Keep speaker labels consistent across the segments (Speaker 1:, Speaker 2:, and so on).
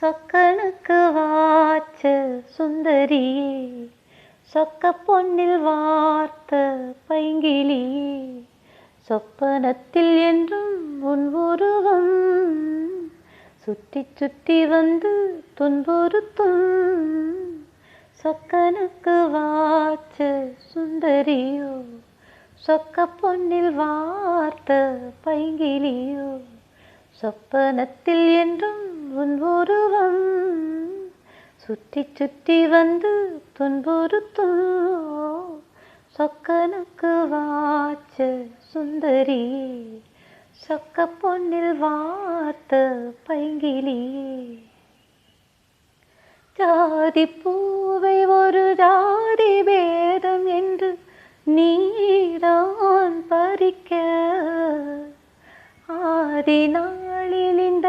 Speaker 1: சொக்கனுக்கு வாச்ச சுந்தரியே சொக்க பொன்னில் வார்த்த பைங்கிலியே சொப்பனத்தில் என்றும் உன் உருவம் சுற்றி சுற்றி வந்து துன்புறுத்தும். சொக்கனுக்கு வாச்ச சுந்தரியோ சொக்க பொன்னில் வார்த்த பைங்கிலியோ சொப்பனத்தில் என்றும் உன் உருவம் சுற்றி சுற்றி வந்து துன்புறுத்தும். சொக்கனுக்கு வாச்ச சுந்தரி சொக்க பொன்னில் வார்த்த பைங்கிலியே ஜாதி பூவை ஒரு ஜாதி பேத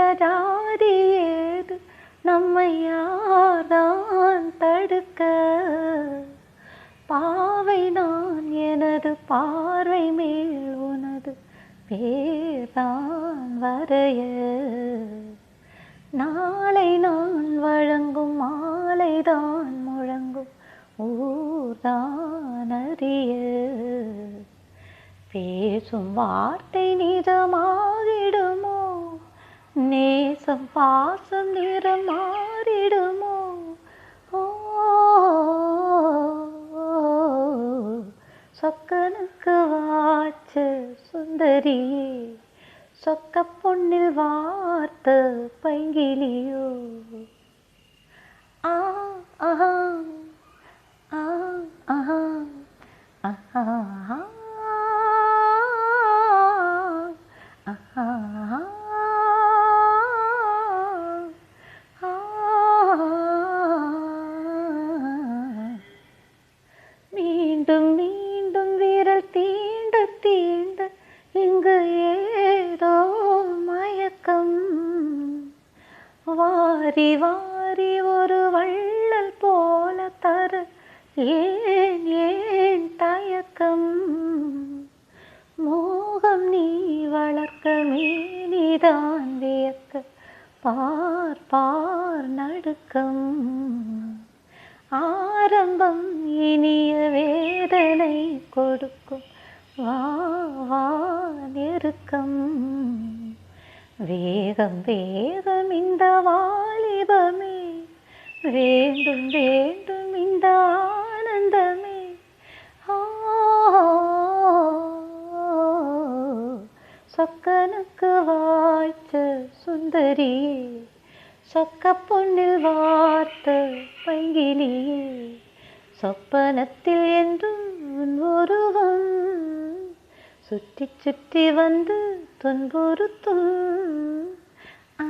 Speaker 1: நாளில் ஜாதி நம்மை யார்தான் தடுக்க? பாவை நான் எனது பார்வை மேல் உனது பேர்தான் வரைய. நாளை நான் வழங்கும் மாலைதான் முழங்கும் ஊர்தான் அறிய. பேசும் வார்த்தை நிஜமா? நேசம் பாசம் நிறம் மாறிடுமோ சொக்கனுக்கு வாச்ச சுந்தரியே சொக்க பொண்ணில் வார்த்த பைங்கிலியோ? ஆ ஆஹா. வாரி வாரி ஒரு வள்ளல் போல தர. ஏன் ஏன் தயக்கம்? மோகம் நீ வளர்க்க மேனிதான் வியக்க. பார் பார் நடுக்கம். ஆரம்பம் இனிய வேதனை கொடுக்கும். வா வா நெருக்கம். வேகம் வேகம் இந்த வாலிபமே வேண்டும் வேண்டும் இந்த ஆனந்தமே. சொக்கனுக்கு வாய்ச்ச சுந்தரியே சொக்க பொண்ணில் வார்த்த பைங்கிலியே சொப்பனத்தில் என்றும் உன் சுற்றி சுற்றி வந்து துன்புறுத்தும். ஆ